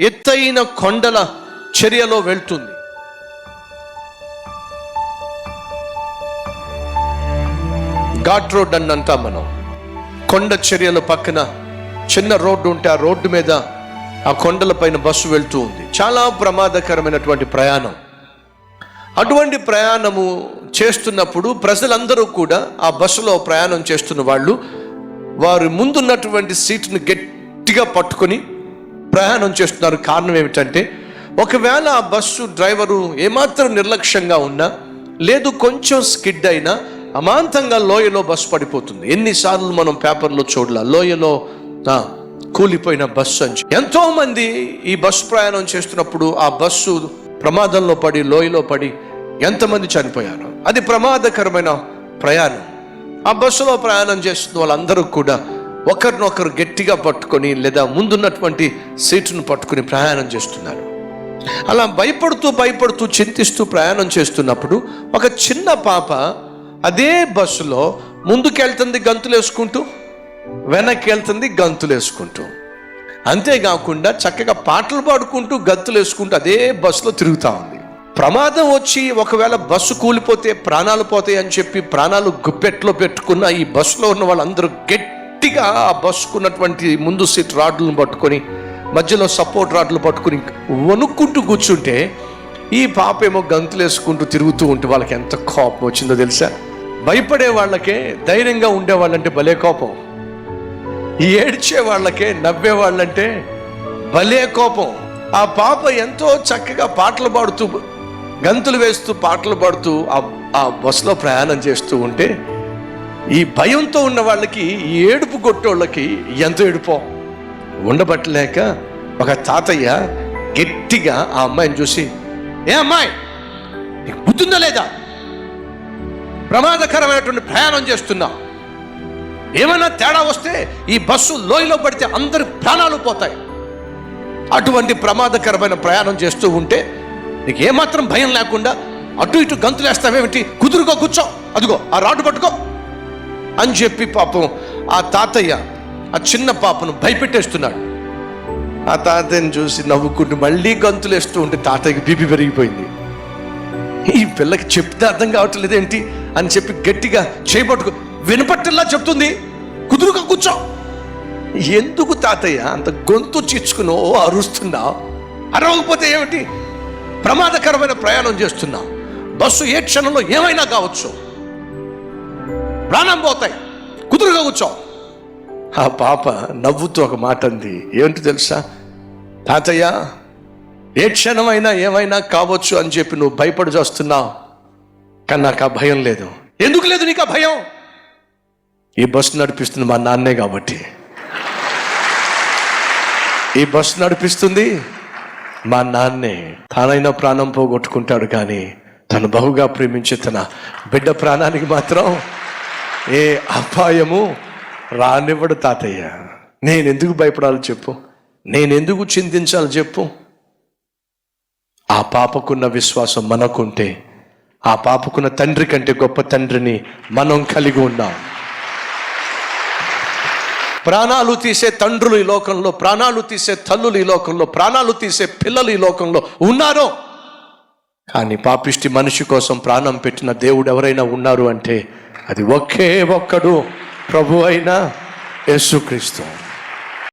ఎత్తైన కొండల చర్యలో వెళ్తుంది. ఘాట్ రోడ్ అన్నంతా మనం. కొండ చర్యల పక్కన చిన్న రోడ్డు ఉంటే ఆ రోడ్డు మీద ఆ కొండల పైన బస్సు వెళ్తూ ఉంది. చాలా ప్రమాదకరమైనటువంటి ప్రయాణం. అటువంటి ప్రయాణము చేస్తున్నప్పుడు ప్రజలందరూ కూడా ఆ బస్సులో ప్రయాణం చేస్తున్న వాళ్ళు వారి ముందున్నటువంటి సీటును గట్టిగా పట్టుకొని ప్రయాణం చేస్తున్నారు కారణం ఏమిటంటే ఒకవేళ ఆ బస్సు డ్రైవరు ఏమాత్రం నిర్లక్ష్యంగా ఉన్నా లేదు కొంచెం స్కిడ్ అయినా అమాంతంగా లోయలో బస్సు పడిపోతుంది. ఎన్నిసార్లు మనం పేపర్లో చూడాల లోయలో కూలిపోయిన బస్సు అని ఎంతోమంది ఈ బస్సు ప్రయాణం చేస్తున్నప్పుడు ఆ బస్సు ప్రమాదంలో పడి లోయలో పడి ఎంతమంది చనిపోయారు? అది ప్రమాదకరమైన ప్రయాణం. ఆ బస్సులో ప్రయాణం చేస్తున్న వాళ్ళందరూ కూడా ఒకరినొకరు గట్టిగా పట్టుకొని లేదా ముందున్నటువంటి సీటును పట్టుకొని ప్రయాణం చేస్తున్నారు. అలా భయపడుతూ భయపడుతూ చింతిస్తూ ప్రయాణం చేస్తున్నప్పుడు ఒక చిన్న పాప అదే బస్సులో ముందుకెళ్తుంది గంతులు వేసుకుంటూ వెనక్కి గంతులు వేసుకుంటూ అంతేకాకుండా చక్కగా పాటలు పాడుకుంటూ గంతులు వేసుకుంటూ అదే బస్సులో తిరుగుతూ ఉంది. ప్రమాదం వచ్చి ఒకవేళ బస్సు కూలిపోతే ప్రాణాలు పోతాయి అని చెప్పి ప్రాణాలు గుప్పెట్లో పెట్టుకున్న ఈ బస్సులో ఉన్న వాళ్ళందరూ గట్టిగా ఆ బస్సుకున్నటువంటి ముందు సీట్ రాడ్లను పట్టుకొని మధ్యలో సపోర్ట్ రాడ్లు పట్టుకుని వణుక్కుంటూ కూర్చుంటే ఈ పాప ఏమో గంతులు వేసుకుంటూ తిరుగుతూ ఉంటే వాళ్ళకి ఎంత కోపం వచ్చిందో తెలుసా? భయపడే వాళ్ళకే ధైర్యంగా ఉండే వాళ్ళంటే భలే కోపం. ఏడ్చే వాళ్ళకే నవ్వే వాళ్ళంటే భలే కోపం. ఆ పాప ఎంతో చక్కగా పాటలు పాడుతూ గంతులు వేస్తూ పాటలు పాడుతూ ఆ ఆ బస్సులో ప్రయాణం చేస్తూ ఉంటే ఈ భయంతో ఉన్న వాళ్ళకి ఈ ఏడుపు కొట్టోళ్ళకి ఎంత ఏడుపో. ఉండబట్టలేక ఒక తాతయ్య గట్టిగా ఆ అమ్మాయిని చూసి ఏ అమ్మాయి నీకు బుద్ధిందా లేదా? ప్రమాదకరమైనటువంటి ప్రయాణం చేస్తున్నా. ఏమైనా తేడా వస్తే ఈ బస్సు లోయలో పడితే అందరి ప్రాణాలు పోతాయి. అటువంటి ప్రమాదకరమైన ప్రయాణం చేస్తూ ఉంటే నీకు ఏమాత్రం భయం లేకుండా అటు ఇటు గంతులేస్తావేమిటి? కుదురుకో కూర్చో. అదిగో ఆ రాడ్డు పట్టుకో. అని చెప్పి పాపం ఆ తాతయ్య ఆ చిన్న పాపను భయపెట్టేస్తున్నాడు. ఆ తాతయ్యని చూసి నవ్వుకుంటూ మళ్ళీ గంతులు వేస్తూ ఉంటే తాతయ్యకి బీపీ పెరిగిపోయింది. ఈ పిల్లకి చెప్తే అర్థం కావట్లేదు ఏంటి అని చెప్పి గట్టిగా చేయబట్టుకు వినపట్టేలా చెప్తుంది. కుదురుగా కూర్చో. ఎందుకు తాతయ్య అంత గొంతు చిచ్చుకునో అరుస్తున్నావు అరవకపోతే ఏమిటి? ప్రమాదకరమైన ప్రయాణం చేస్తున్నావు బస్సు ఏ క్షణంలో ఏమైనా కావచ్చు. ప్రాణం పోతాయి. కుదురుగా కూర్చో. ఆ పాప నవ్వుతూ ఒక మాట అంది. ఏంటి తెలుసా? తాతయ్య ఏ క్షణమైనా ఏమైనా కావచ్చు అని చెప్పి నువ్వు భయపడి చేస్తున్నావు. కానీ నాకు ఆ భయం లేదు. ఎందుకు లేదు నీకు ఆ భయం? ఈ బస్సు నడిపిస్తుంది మా నాన్నే కాబట్టి. ఈ బస్సు నడిపిస్తుంది మా నాన్నే. తానైనా ప్రాణం పోగొట్టుకుంటాడు కానీ తను బహుగా ప్రేమించే తన బిడ్డ ప్రాణానికి మాత్రం ఏ అపాయము రానివ్వడు తాతయ్య. నేనెందుకు భయపడాలి చెప్పు. నేనెందుకు చింతించాలి చెప్పు. ఆ పాపకున్న విశ్వాసం మనకుంటే ఆ పాపకున్న తండ్రి కంటే గొప్ప తండ్రిని మనం కలిగి ఉన్నాం. ప్రాణాలు తీసే తండ్రులు ఈ లోకంలో ప్రాణాలు తీసే తల్లులు ఈ లోకంలో ప్రాణాలు తీసే పిల్లలు ఈ లోకంలో ఉన్నారు. కానీ పాపిష్టి మనిషి కోసం ప్రాణం పెట్టిన దేవుడు ఎవరైనా ఉన్నారు అంటే అది ఒకే ఒక్కడు ప్రభు అయిన యేసుక్రీస్తు.